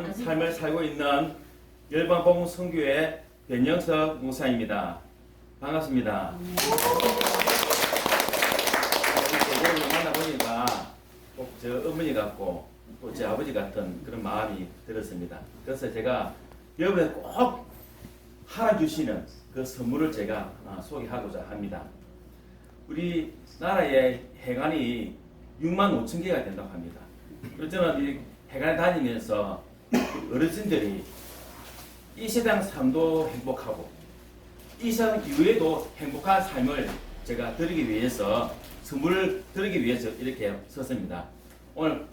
삶을 살고 있는 열방봉 성교회 변영석 목사입니다. 반갑습니다. 오늘 만나보니까 꼭 저 어머니 같고 또 제 아버지 같은 그런 마음이 들었습니다. 그래서 제가 여러분에 꼭 하나 주시는 그 선물을 제가 아, 소개하고자 합니다. 우리 나라의 해관이 6만 5천 개가 된다고 합니다. 저는 이 해관에 다니면서 어르신들이 이 세상 삶도 행복하고 이 세상 이후에도 행복한 삶을 제가 드리기 위해서 선물을 드리기 위해서 이렇게 섰습니다. 오늘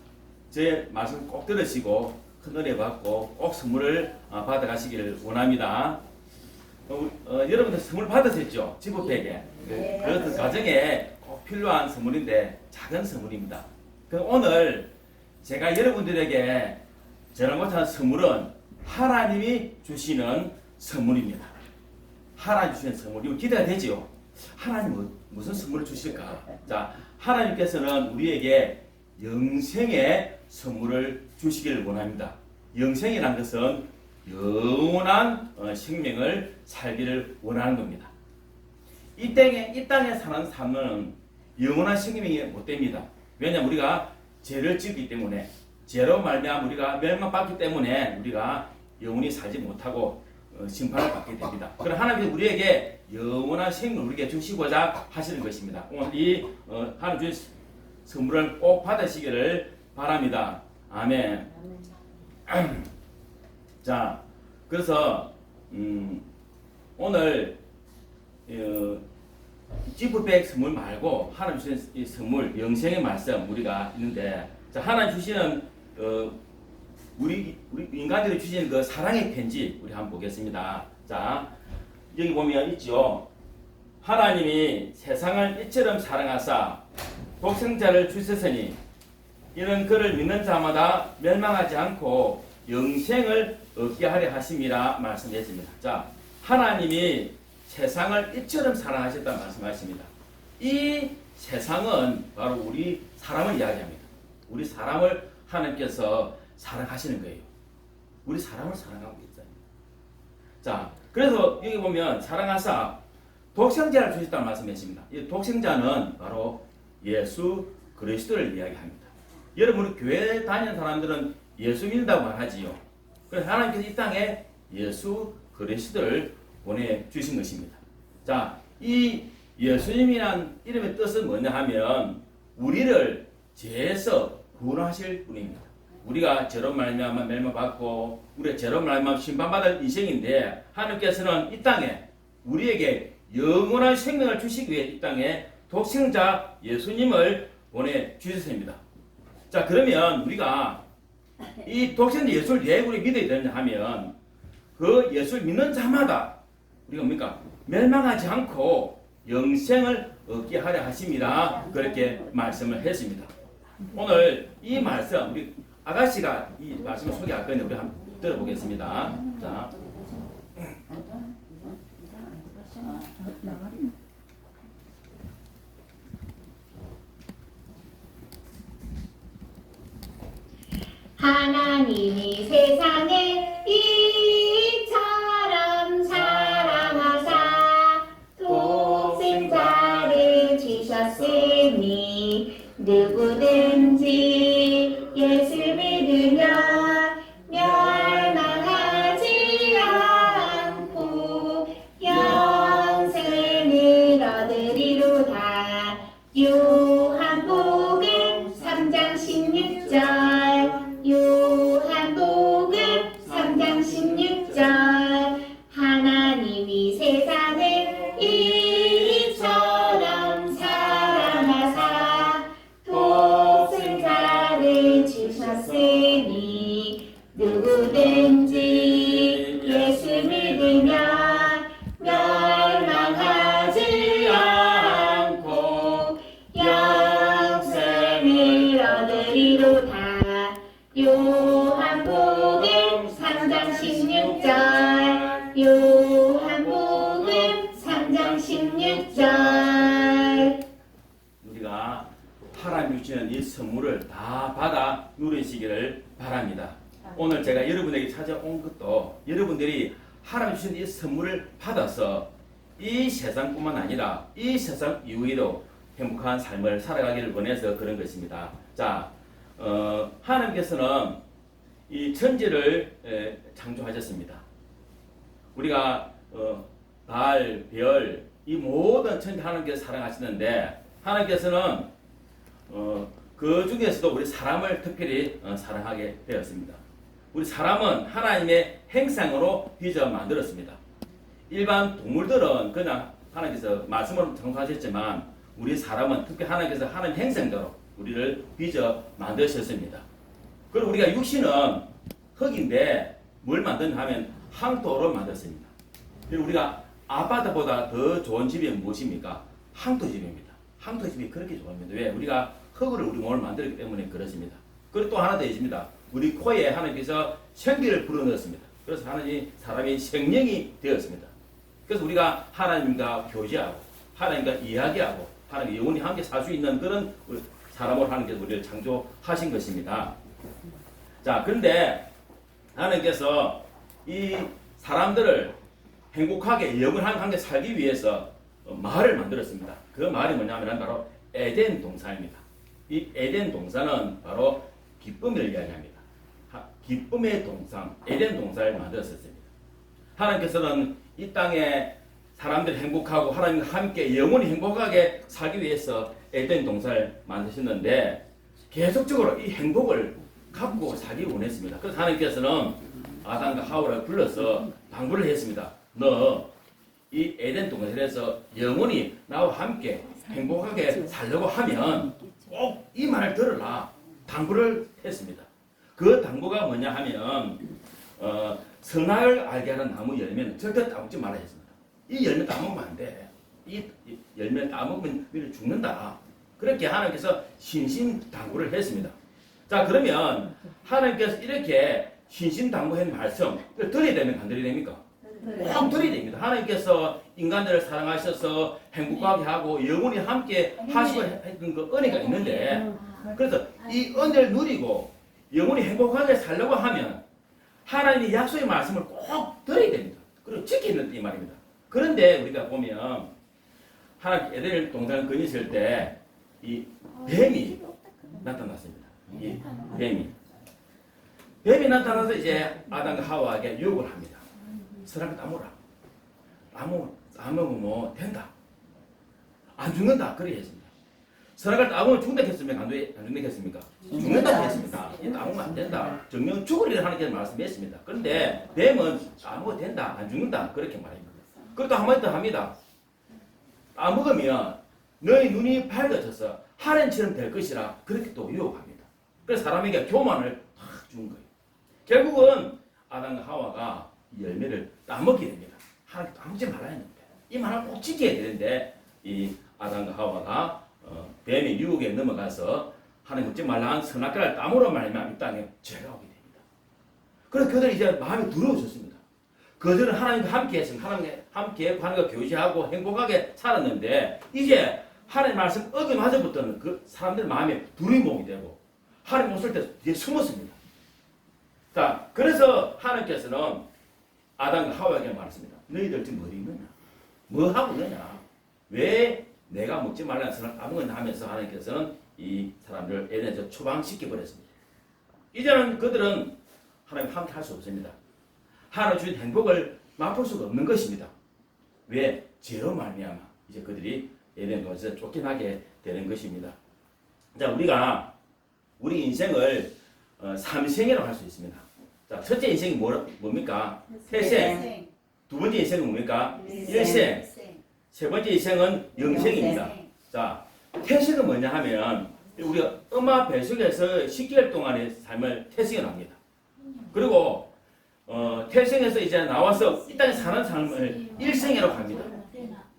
제 말씀 꼭 들으시고 큰 은혜 받고 꼭 선물을 어, 받아가시기를 원합니다. 어, 어, 여러분들 선물 받으셨죠? 지부백에. 네. 그것도 가정에 꼭 필요한 선물인데 작은 선물입니다. 그 오늘 제가 여러분들에게 저랑 못한 선물은 하나님이 주시는 선물입니다. 하나님 주시는 선물. 이거 기대가 되지요? 하나님 뭐- 무슨 선물을 주실까? 자, 하나님께서는 우리에게 영생의 선물을 주시기를 원합니다. 영생이란 것은 영원한 어, 생명을 살기를 원하는 겁니다. 이 땅에 이 땅에 사는 삶은 영원한 생명이 못 됩니다. 왜냐하면 우리가 죄를 짓기 때문에 죄로 말미암아 우리가 멸망받기 때문에 우리가 영원히 살지 못하고 어, 심판을 받게 됩니다. 그럼 하나님께서 우리에게 영원한 생명을 우리에게 주시고자 하시는 것입니다. 오늘 이 어, 하나님 주신 선물을 꼭 받으시기를 바랍니다. 아멘. 자, 그래서 음, 오늘 어, 지프백 선물 말고 하나님 주신 이 선물 영생의 말씀 우리가 있는데 자 하나님 주시는 어, 우리 우리 인간들이 주시는 그 사랑의 편지 우리 한번 보겠습니다. 자 여기 보면 있죠. 하나님이 세상을 이처럼 사랑하사 독생자를 주셨으니 이는 그를 믿는 자마다 멸망하지 않고 영생을 얻게 하려 하심이라 말씀했습니다. 자, 하나님이 세상을 이처럼 사랑하셨다 말씀하십니다. 이 세상은 바로 우리 사람을 이야기합니다. 우리 사람을 하나님께서 사랑하시는 거예요. 우리 사람을 사랑하고 있어요. 자, 그래서 여기 보면 사랑하사 독생자를 주셨다는 말씀했습니다. 이 독생자는 바로 예수 그리스도를 이야기합니다. 여러분 교회 다니는 사람들은 예수 믿는다고 말하지요. 그래서 하나님께서 이 땅에 예수 그리스도를 보내주신 것입니다. 자, 이 예수님이란 이름의 뜻은 뭐냐 하면 우리를 죄에서 구원하실 분입니다. 우리가 죄로 말미암아 멸망받고 우리가 죄로 말미암아 심판받을 인생인데 하나님께서는 이 땅에 우리에게 영원한 생명을 주시기 위해 이 땅에 독생자 예수님을 보내 주셨습니다. 자 그러면 우리가 이 독생자 예수를 왜 우리 믿어야 되느냐 하면 그 예수를 믿는 자마다 우리가 뭡니까 멸망하지 않고 영생을 얻게 하려 하십니다. 그렇게 말씀을 했습니다. 오늘 이 말씀 우리 아가씨가 이 말씀을 소개할 건데 우리 한번 들어보겠습니다. 자, 하나님이 세상을 이처럼 사랑하사 독생자를 주셨으니 누구든 선물을 다 받아 누리시기를 바랍니다. 오늘 제가 여러분에게 찾아온 것도 여러분들이 하나님 주신 이 선물을 받아서 이 세상뿐만 아니라 이 세상 이후에도 행복한 삶을 살아가기를 원해서 그런 것입니다. 자, 어, 하나님께서는 이 천지를 에, 창조하셨습니다. 우리가 어, 달, 별, 이 모든 천지 하나님께서 사랑하시는데 하나님께서는 어, 그 중에서도 우리 사람을 특별히 어, 사랑하게 되었습니다. 우리 사람은 하나님의 행상으로 빚어 만들었습니다. 일반 동물들은 그냥 하나님께서 말씀으로 창조하셨지만 우리 사람은 특히 하나님께서 하나님 행상대로 우리를 빚어 만드셨습니다. 그리고 우리가 육신은 흙인데 뭘 만드냐 하면 항토로 만들었습니다. 그리고 우리가 아파트보다 더 좋은 집이 무엇입니까? 항토집입니다. 항토집이 그렇게 좋습니다. 왜? 우리가 흙으로 우리 몸을 만들기 때문에 그렇습니다. 그리고 또 하나 더 있습니다. 우리 코에 하나님께서 생기를 불어넣었습니다. 그래서 하나님 사람이 생명이 되었습니다. 그래서 우리가 하나님과 교제하고 하나님과 이야기하고 하나님 영원히 함께 살 수 있는 그런 사람으로 하나님께서 우리를 창조하신 것입니다. 자, 그런데 하나님께서 이 사람들을 행복하게 영원한 관계 살기 위해서 어, 마을을 만들었습니다. 그 마을이 뭐냐면 바로 에덴 동산입니다. 이 에덴 동산은 바로 기쁨을 이야기합니다. 하- 기쁨의 동산, 에덴 동산을 만들었습니다. 하나님께서는 이 땅에 사람들이 행복하고 하나님과 함께 영원히 행복하게 살기 위해서 에덴 동산을 만드셨는데 계속적으로 이 행복을 갖고 살기 원했습니다. 그래서 하나님께서는 아담과 하와를 불러서 당부를 했습니다. 너 이 에덴 동산에서 영원히 나와 함께 행복하게 살려고 하면 꼭 이 말 들으라 당부를 했습니다. 그 당부가 뭐냐 하면 어, 선악을 알게 하는 나무 열매는 절대 따먹지 말아야 했습니다. 이 열매 따먹으면 안 돼. 이, 이 열매 따먹으면 너희는 죽는다. 그렇게 하나님께서 신신 당부를 했습니다. 자 그러면 하나님께서 이렇게 신신 당부한 말씀 이걸 들어야 되면 안 들어야 됩니까? 꼭 들어야 됩니다. 하나님께서 인간들을 사랑하셔서 행복하게 하고 영원히 함께 하시고 했던 그 은혜가 있는데 그래서 이 은혜를 누리고 영원히 행복하게 살려고 하면 하나님의 약속의 말씀을 꼭 들어야 됩니다. 그리고 된다 이 말입니다. 그런데 우리가 보면 하나님 에덴 동산을 거니실 때 이 뱀이 나타났습니다. 이 뱀이 뱀이 나타나서 이제 아담과 하와에게 유혹을 합니다. 사람이 따먹어라. 따먹, 따먹으면 뭐 된다. 안 죽는다. 했습니다. 선악을 따먹으면 죽는다 했습니까? 안, 돼- 안 죽는다 했습니까? 죽는다 했습니다. 이 따먹으면 안 된다. 정령 죽으리라 하나님께서 말씀했습니다. 그런데 뱀은 따먹어도 된다. 안 죽는다. 그렇게 말합니다. 그것도 한마디 더 합니다. 따먹으면 너희 눈이 밝아져서 하나님처럼 될 것이라 그렇게 또 유혹합니다. 그래서 사람에게 교만을 확 준 거예요. 결국은 아담과 하와가 이 열매를 따먹게 됩니다. 하나님 따먹지 말아야 했는데 이 말을 꼭 지켜야 되는데 이 아담과 하와가 어, 뱀의 유혹에 넘어가서 하나님 먹지 말라는 선악과를 따먹으로 말미암아 이 땅에 죄가 오게 됩니다. 그래서 그들이 이제 마음이 두려워졌습니다. 그들은 하나님과 함께 했습니다. 하나님과 함께 하나님과 교제하고 행복하게 살았는데 이제 하나님 말씀 어기마저부터는 그 사람들 마음에 두려움이 되고 하나님 없을 때 뒤에 숨었습니다. 자, 그래서 하나님께서는 아담과 하와에게 말했습니다. 너희들 지금 어디 있느냐? 뭐 하고 있느냐? 왜 내가 먹지 말라는 선을 따먹었나 하면서 하나님께서는 이 사람들을 에덴에서 초방시켜 버렸습니다. 이제는 그들은 하나님 함께 할 수 없습니다. 하나님 주신 행복을 맛볼 수가 없는 것입니다. 왜? 죄로 말미암아 이제 그들이 에덴 동에서 쫓겨나게 되는 것입니다. 자, 우리가 우리 인생을 어, 삼생이라고 할수 있습니다. 자, 첫째 인생이 뭐, 뭡니까? 태생. 두 번째 인생은 뭡니까? 일생. 세 번째 인생은 영생입니다. 자, 태생은 뭐냐 하면 우리가 엄마 뱃속에서 10개월 동안의 삶을 태생을 합니다. 그리고 어, 태생에서 이제 나와서 이 땅에 사는 삶을 일생이라고 합니다.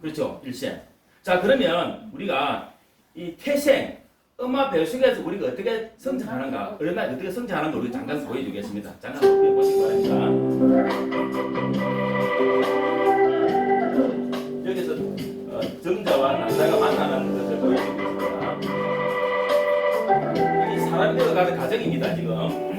그렇죠? 일생. 자, 그러면 우리가 이 태생, 엄마 뱃속에서 우리가 어떻게 성장하는가, 어느 날 어떻게 성장하는가 우리 잠깐 보여주겠습니다. 잠깐 보여보시기 바랍니다. 여기서 어, 정자와 남자가 만나는 것을 보여드리겠습니다. 이 사람이 되어가는 과정입니다, 지금.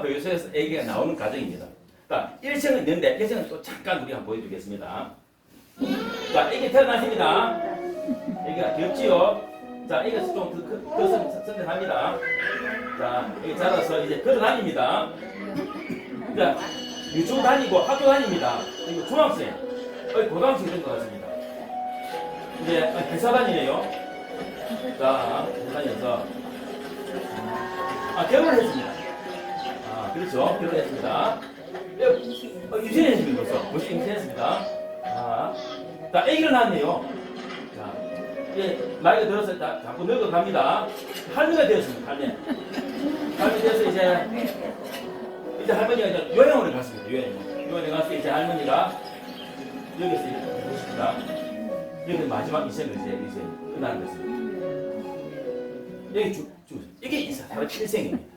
음악 교실에서 아기가 나오는 과정입니다. 자, 1층은 있는데 1층은 또 잠깐 우리 한번 보여드리겠습니다. 자, 아기 태어났습니다. 아기가 귀엽지요? 자, 아기가 좀더 선택합니다. 자, 아기 자라서 이제 걸어 다닙니다. 자, 유치원 다니고 학교 다닙니다. 이거 중학생, 어, 고등학생 이런 것 같습니다. 이제 회사 다니네요. 자, 회사 다녀서 아, 결혼했습니다. 아, 그렇죠. 결혼했습니다. 예, 어, 유신했습니다. 벌써. 벌써 임신했습니다. 아, 자, 아기를 낳았네요. 자, 이제 나이가 들어서 자, 자꾸 늙어갑니다. 할머니가 되었습니다. 할머니. 할머니 돼서 이제 이제 할머니가 이제 요양원에 갔습니다. 요양원. 요양원에 가서 이제 할머니가 여기서 이렇게 보십니다. 여기 마지막 인생을 이제 이제 끝나는 것입니다. 여기 주, 주 이게 인사 바로 일생입니다.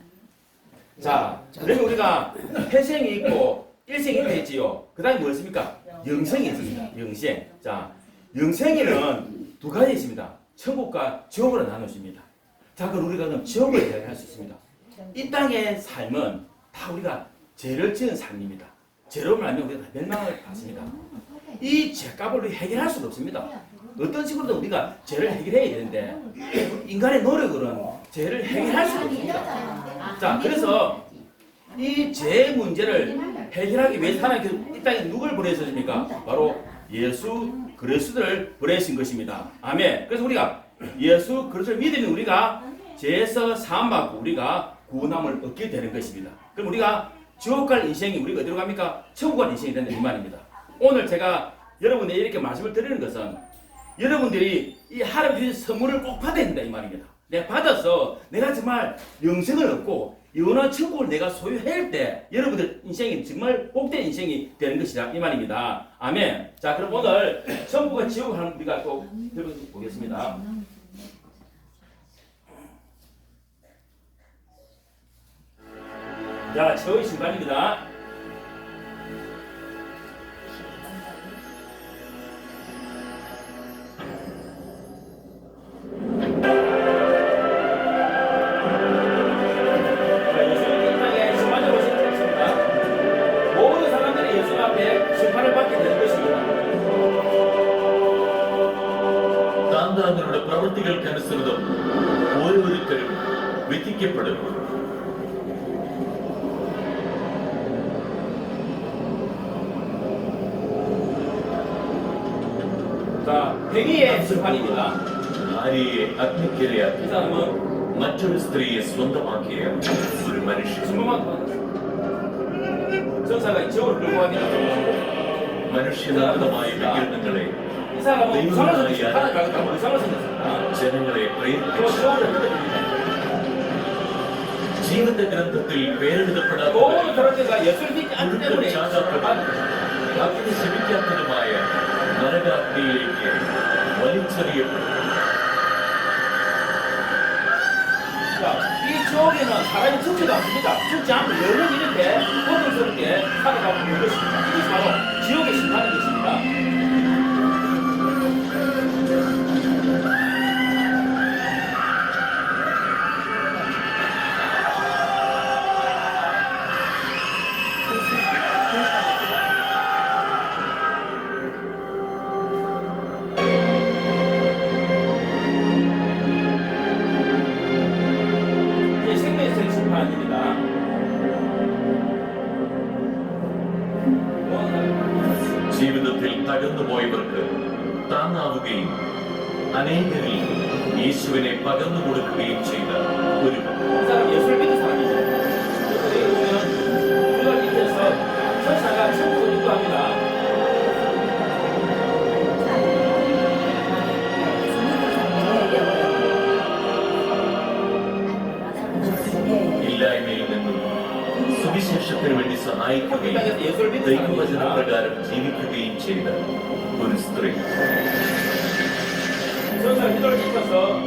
자, 그러면 우리가 태생이 있고 일생이 있다 했지요. 그 다음에 뭐였습니까? 영생이 있습니다. 영생. 자, 영생에는 두 가지 있습니다. 천국과 지옥으로 나누십니다. 자, 그럼 우리가 그럼 지옥을 이야기할 수 있습니다. 이 땅의 삶은 다 우리가 죄를 지은 삶입니다. 죄로 말하면 우리가 다 멸망을 받습니다. 이 죄값을 해결할 수가 없습니다. 어떤 식으로든 우리가 죄를 해결해야 되는데 인간의 노력으로는 죄를 해결할 수가 없습니다. 자, 그래서 이 죄 문제를 해결하기 위해서 하나님께서 이 땅에 누굴 보내셨습니까? 바로 예수 그리스도를 보내신 것입니다. 아멘. 그래서 우리가 예수 그리스도를 믿으면 우리가 죄에서 사함받고 우리가 구원함을 얻게 되는 것입니다. 그럼 우리가 지옥 갈 인생이 우리가 어디로 갑니까? 천국 갈 인생이 된다 이 말입니다. 오늘 제가 여러분에게 이렇게 말씀을 드리는 것은 여러분들이 이 하나님 주신 선물을 꼭 받아야 된다 이 말입니다. 내가 받아서 내가 정말 영생을 얻고 영원한 천국을 내가 소유할 때 여러분들 인생이 정말 복된 인생이 되는 것이다 이 말입니다. 아멘. 자 그럼 오늘 천국과 지옥을 하는 우리가 또 들어보겠습니다. 자 최후의 순간입니다. വിധിക്കപ്പെടും ഭാര്യയെ അഗ്നിക്കിരയാക്കി മറ്റൊരു സ്ത്രീയെ സ്വന്തമാക്കിയ ഒരു മനുഷ്യൻ മനുഷ്യനാഥമായ വികിരണങ്ങളെ ജനങ്ങളെ പ്രേരിപ്പിച്ചു 지옥을 흘러줍니다. ജീവിത ഗ്രന്ഥത്തിൽ പേരെഴുതപ്പെടാത്ത 모든 사람들과 예수를 믿지 않기 때문에 അഗ്നി ശമിക്കാത്തതുമായ നരകാഗ്നിയിലേക്ക് വലിച്ചെറിയപ്പെടും 자, 이 지옥에는 사람이 죽지도 않습니다. 죽지 않고 영원히 이렇게 고통스럽게 살아가고 있는 것입니다. 이것이 바로 지옥의 심판인 것입니다. യേശുവിനെ പകർന്നു കൊടുക്കുകയും ചെയ്ത ഒരു 이 사람 예수를 믿는 사람이죠. 그래서 여기 보면 우리가 밑에서 천사가 천국을 인도합니다. ഇല്ലായ്മയിൽ നിന്നും സുവിശേഷത്തിന് വേണ്ടി സഹായിക്കുകയും ദൈവവചന പ്രകാരം ജീവിക്കുകയും ചെയ്ത ഒരു സ്ത്രീ 연결시켜서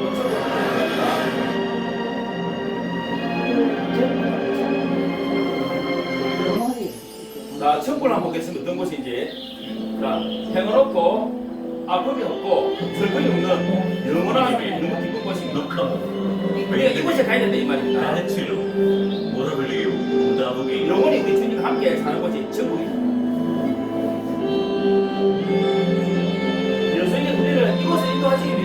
자, 첫번 한번 보겠습니다. 어떤 곳인지. 자, 행은 없고, 아픔이 없고, 슬픔이 없는 영원한 게 너무 기쁜 것입니다. 그러니까 우리가 뭐. 이곳에 가야 된다, 이 말입니다. 나는 치료, 뭐라 불리요, 응답하기. 영원히 우리 주님과 함께 사는 곳이 천국입니다.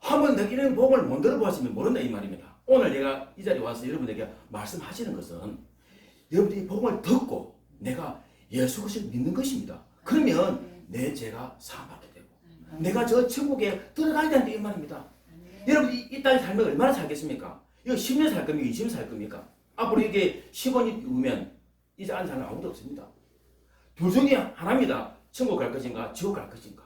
한번 이런 복을 못 들어보았으면 모른다 이 말입니다. 오늘 내가 이 자리에 와서 여러분에게 말씀하시는 것은 여러분이 복을 듣고 내가 예수 그리스도를 믿는 것입니다. 그러면 내 죄가 사함받게 되고 내가 저 천국에 들어가야 된다 이 말입니다. 여러분 이, 이 땅에 살면 얼마나 살겠습니까? 이거 10년 살 겁니까? 20년 살 겁니까? 앞으로 이게 10원이 오면 이제 안 사는 아무도 없습니다. 둘 중에 하나입니다. 천국 갈 것인가 지옥 갈 것인가.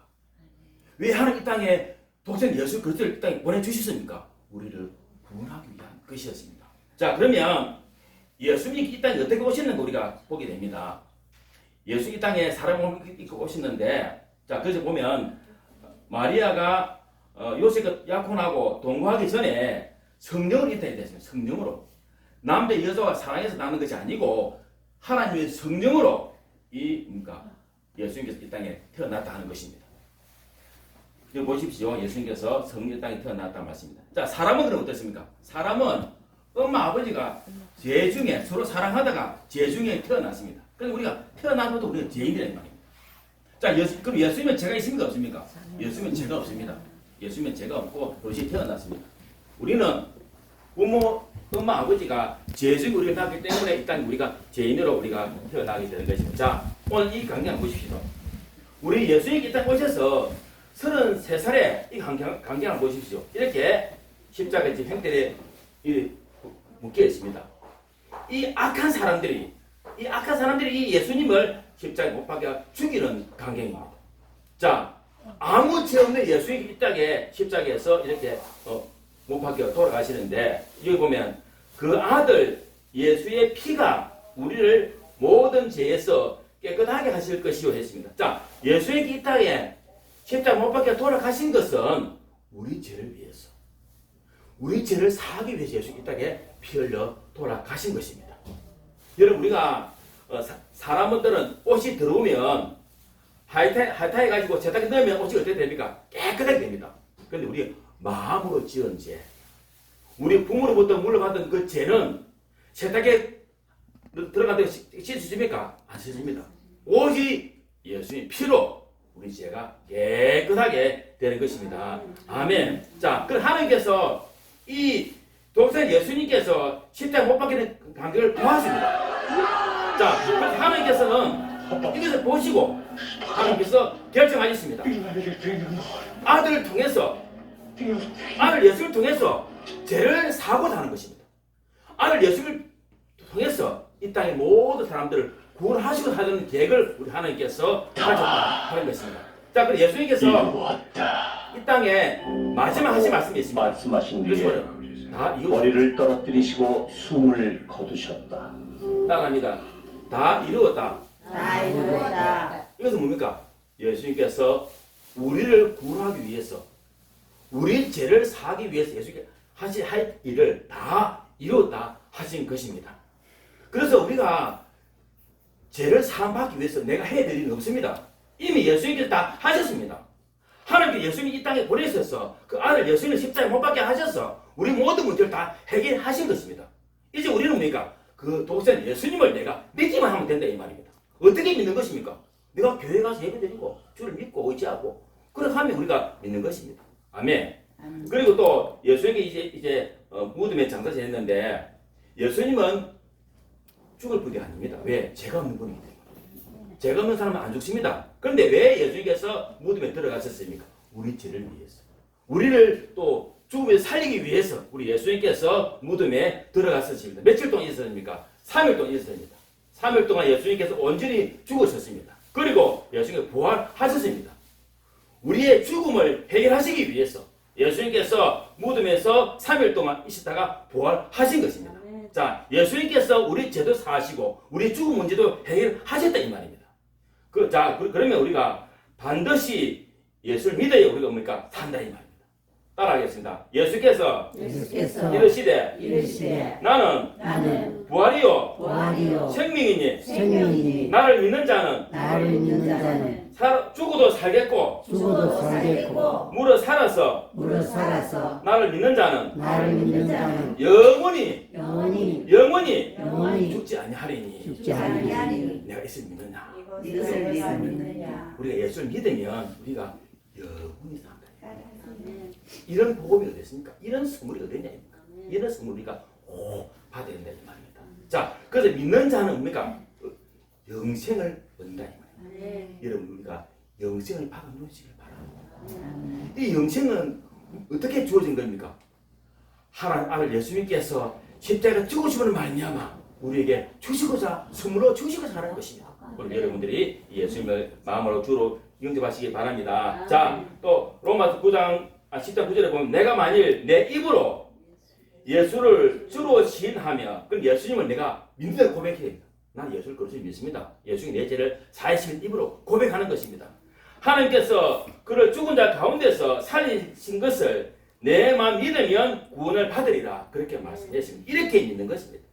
왜 하나님 이 땅에 독생 예수 그리스도를 이 땅에 보내주셨습니까? 우리를 구원하기 위한 것이었습니다. 자 그러면 예수님이 이 땅에 어떻게 오셨는가 우리가 보게 됩니다. 예수 이 땅에 사람을 입고 오셨는데 자 그래서 보면 마리아가 어, 요셉과 약혼하고 동거하기 전에 성령을 이 됐습니다. 성령으로 남자 여자가 사랑해서 낳는 것이 아니고 하나님의 성령으로 이 뭔가 예수님께서 이 땅에 태어났다 하는 것입니다. 여기 보십시오. 예수님께서 성령 땅에 태어났다 말씀입니다. 자, 사람은 그럼 어떻습니까? 사람은 엄마 아버지가 죄 중에 서로 사랑하다가 죄 중에 태어났습니다. 그래서 우리가 태어나도 우리가 죄인이라는 말입니다. 자, 예수, 그럼 예수님은 죄가 있습니까? 없습니까? 예수님은 죄가 없습니다. 예수님은 죄가 없고 도시 태어났습니다. 우리는 부모, 엄마, 아버지가 죄 중에 우리가 낳기 때문에 일단 우리가 죄인으로 우리가 태어나게 되는 것입니다. 자, 오늘 이 강경 보십시오. 우리 예수님이 일단 오셔서 33살에 이 강경을 보십시오. 이렇게 십자가 지금 형태에 이 묶여 있습니다. 이 악한 사람들이 이 악한 사람들이 이 예수님을 십자가에 못 박혀 죽이는 강경입니다. 자, 아무 죄 없는 예수님이 이 땅에 십자가에서 이렇게 어, 못 박혀 돌아가시는데 여기 보면 그 아들 예수의 피가 우리를 모든 죄에서 깨끗하게 하실 것이요 했습니다. 자, 예수의 이 땅에 십자가 못 박혀 돌아가신 것은 우리 죄를 위해서 우리 죄를 사하기 위해서 예수 이 땅에 피 흘려 돌아가신 것입니다. 여러분 우리가 어, 사, 사람들은 옷이 들어오면 하이타, 하이타해 가지고 세탁기 넣으면 옷이 어떻게 됩니까? 깨끗하게 됩니다. 그런데 우리 마음으로 지은 죄, 우리 부모로부터 물려받은 그 죄는 세탁기에 들어가도 씻어집니까? 안 씻어집니다. 오직 예수님 피로 우리 죄가 깨끗하게 되는 것입니다. 아멘. 자, 그럼 하나님께서 이 독생 예수님께서 십자가 못 박히는 관계를 보았습니다. 자, 그래서 하나님께서는 이것을 보시고 하나님께서 결정하셨습니다. 아들을 통해서 아들 예수를 통해서 죄를 사고자 하는 것입니다. 아들 예수를 통해서 이 땅의 모든 사람들을 구원하시고 하는 계획을 우리 하나님께서 가졌다 하는 것입니다. 자, 그럼 예수님께서 이 땅에 마지막 하신 말씀이 있습니다. 말씀하신 뒤에? 다 이거 머리를 떨어뜨리시고 숨을 거두셨다. 따라갑니다. 다 이루었다. 다 이루었다. 이것은 뭡니까? 예수님께서 우리를 구원하기 위해서 우리 죄를 사하기 위해서 예수님께서 하실 할 일을 다 이루었다 하신 것입니다. 그래서 우리가 죄를 사함받기 위해서 내가 해야 될 일은 없습니다. 이미 예수님께서 다 하셨습니다. 하나님께 예수님이 이 땅에 보내셔서 그 아들 예수님을 십자가에 못 박게 하셔서 우리 모든 문제를 다 해결하신 것입니다. 이제 우리는 뭡니까? 그 독생 예수님을 내가 믿기만 하면 된다 이 말입니다. 어떻게 믿는 것입니까? 내가 교회 가서 예배드리고 주를 믿고 의지하고 그렇게 하면 우리가 믿는 것입니다. 아멘. 그리고 또 예수님이 이제 이제 어, 무덤에 장사를 했는데 예수님은 죽을 분이 아닙니다. 왜? 죄가 없는 분이기 때문에. 죄가 없는 사람은 안 죽습니다. 그런데 왜 예수님께서 무덤에 들어가셨습니까? 우리 죄를 위해서. 우리를 또 죽음에 살리기 위해서 우리 예수님께서 무덤에 들어갔었습니다. 며칠 동안 있었습니까? 3일 동안 있었습니다. 3일 동안 예수님께서 온전히 죽으셨습니다. 그리고 예수님께서 부활하셨습니다. 우리의 죽음을 해결하시기 위해서 예수님께서 무덤에서 3일 동안 있었다가 부활하신 것입니다. 자, 예수님께서 우리 죄도 사하시고 우리 죽음 문제도 해결하셨다 이 말입니다. 그, 자, 그, 러면 우리가 반드시 예수를 믿어야 우리가 뭡니까? 산다 이 말입니다. 따라하겠습니다. 예수께서 예수께서 이르시되 이르시되 나는 나는 부활이요 부활이요 생명이니 생명이니 나를 믿는 자는 나를 믿는 자는 살- 죽어도 살겠고 죽어도 살겠고 물어 살아서 물어 살아서 나를 믿는 자는 나를 믿는 자는 영원히 영원히 영원히 영원히 죽지 아니하리니. 죽지 않으리니. 내가 예수를 믿느냐? 이것을 믿느냐? 우리가 예수를 믿으면 우리가 영원히 산다 이런 복음이 어딨습니까? 이런 선물이 어딨냐입니까? 이런 선물 우리가 오 받아야 된다 이 말입니다. 자 그래서 믿는 자는 뭡니까? 어, 영생을 얻는다 이 말입니다 여러분 우리가 영생을 받아 누시길 바랍니다 이 영생은 어떻게 주어진 겁니까? 하나님 아들 예수님께서 십자가 죽으심을 말미암아 우리에게 주시고자 선물로 주시고자 하는 것입니다. 우리 여러분들이 예수님을 마음으로 주로 영접하시기 바랍니다. 자, 또 로마서 9장 아, 10장 9절에 보면 내가 만일 내 입으로 예수를 주로 시인하며 그럼 예수님을 내가 믿는다 고백해야 됩니다. 난 예수를 그렇게 믿습니다. 예수님이 내 죄를 사하시는 입으로 고백하는 것입니다. 하나님께서 그를 죽은 자 가운데서 살리신 것을 내 마음 믿으면 구원을 받으리라 그렇게 말씀했습니다. 이렇게 믿는 것입니다.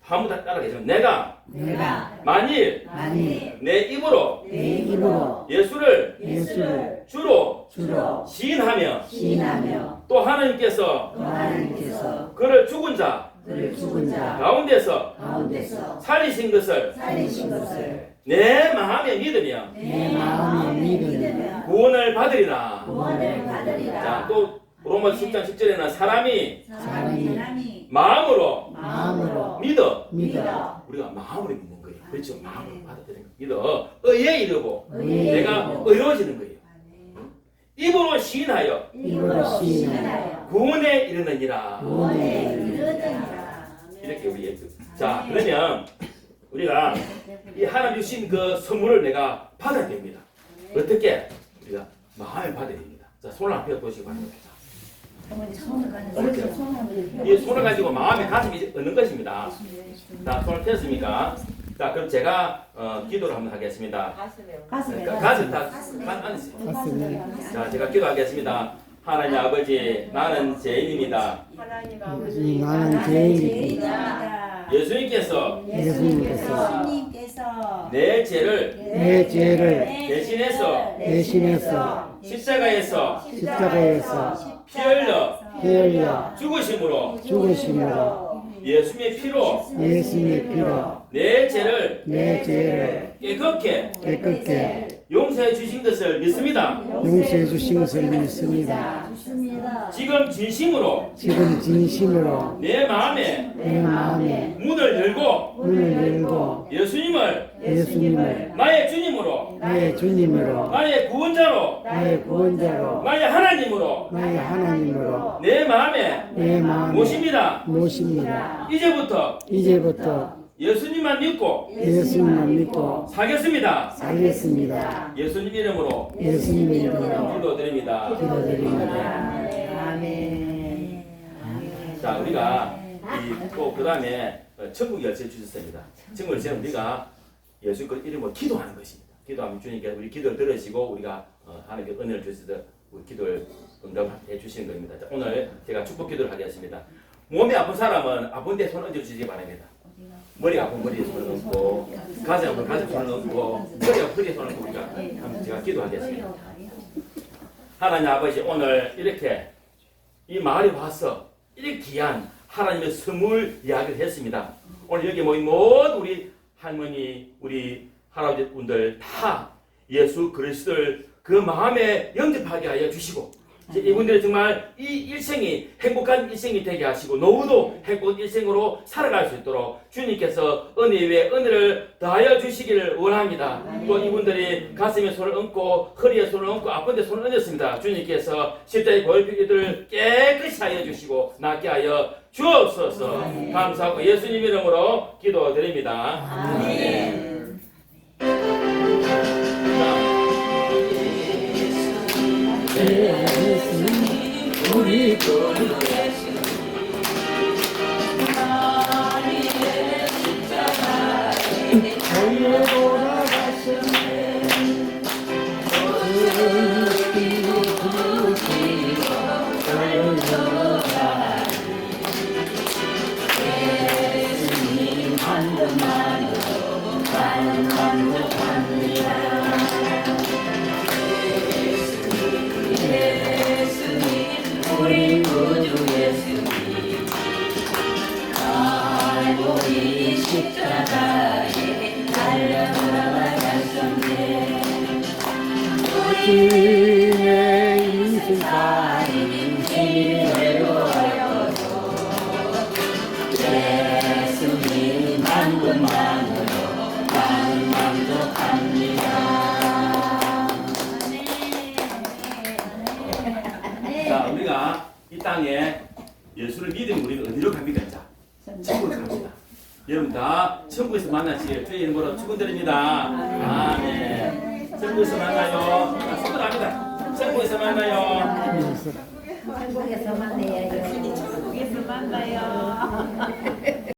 한번 다 따라가시면 내가 내가 만일 만일 내 입으로 내 입으로 예수를 예수를 주로 주로 시인하며 시인하며 또 하나님께서 또 하나님께서 그를 죽은 자 그를 죽은 자 가운데서 가운데서 살리신 것을 살리신 것을 내 마음에 믿으며 내 마음에 믿으며 구원을 받으리라. 구원을 받으리라 자, 또 로마 10장 10절에는 사람이 사람이 마음으로 마음으로 믿어 믿어 우리가 마음으로 믿는 거예요. 그렇죠. 마음으로 받아들이는 거. 믿어. 의에 이르고 내가 의로워지는 거예요. 입으로 시인하여 입으로 시인하여 구원에 이르느니라. 구원에 이르느니라 이렇게 우리 예수. 자, 그러면 우리가 이 하나님 주신 그 선물을 내가 받아야 됩니다. 어떻게? 우리가 마음에 받아야 됩니다. 자, 손을 앞에 보시기 바랍니다. 이 손을 가지고 마음에 가슴이 얻는 것입니다. 자, 손을 폈습니까? 자, 그럼 제가 어, 기도를 한번 하겠습니다. 가슴에 가- 가슴 다 안- 앉으세요. 자, 제가 기도하겠습니다. 하나님 아버지, 나는 죄인입니다. 나는 죄인이고 예수님께서 예수님께서 내 죄를 내 죄를 대신해서 대신해서 십자가에서 십자가에서 피 흘려 피 흘려 죽으심으로 죽으심으로 예수님의 피로 예수님의 피로 내 죄를 내 죄를 깨끗게 깨끗게 용서해 주신 것을 믿습니다. 용서해 주신 것을 믿습니다. 지금 진심으로 지금 진심으로 내 마음에 내 마음에 문을 열고 문을 열고 예수님을 예수님을 나의 주님으로 나의 주님으로 나의 구원자로 나의 구원자로 나의 하나님으로 나의 하나님으로 내 마음에 내 마음에 모십니다. 모십니다. 이제부터 이제부터 예수님만 믿고 예수님만 믿고 살겠습니다. 살겠습니다. 예수님 이름으로 예수님의 이름으로 기도드립니다. 기도드립니다. 아멘 자, 우리가 이또그 다음에 천국 열쇠 주셨습니다. 천국 열쇠는 우리가 예수 그 이름으로 기도하는 것입니다. 기도하면 주님께서 우리 기도를 들으시고 우리가 어, 하나님께 은혜를 주셔서 우리 기도를 응답해 주시는 겁니다. 자, 오늘 제가 축복 기도를 하겠습니다. 몸이 아픈 사람은 아픈 데 손 얹어 주시기 바랍니다. 머리가 아픈 머리에 손을 얹고 가슴 아픈 가슴 손을 얹고 허리가 아픈 허리에 손을 얹고 우리가 한번 제가 기도하겠습니다. 하나님 아버지 오늘 이렇게 이 마을에 와서 이렇게 귀한 하나님의 선물 이야기를 했습니다. 오늘 여기 모인 모든 우리 할머니, 우리 할아버지 분들 다 예수 그리스도를 그 마음에 영접하게 하여 주시고 이제 이분들이 정말 이 일생이 행복한 일생이 되게 하시고 노후도 행복한 일생으로 살아갈 수 있도록 주님께서 은혜 위에 은혜를 더하여 주시기를 원합니다. 또 이분들이 가슴에 손을 얹고 허리에 손을 얹고 아픈데 손을 얹었습니다. 주님께서 십자의 골피들을 깨끗이 하여 주시고 낫게 하여 주옵소서. 감사하고 예수님 이름으로 기도드립니다. 아멘 우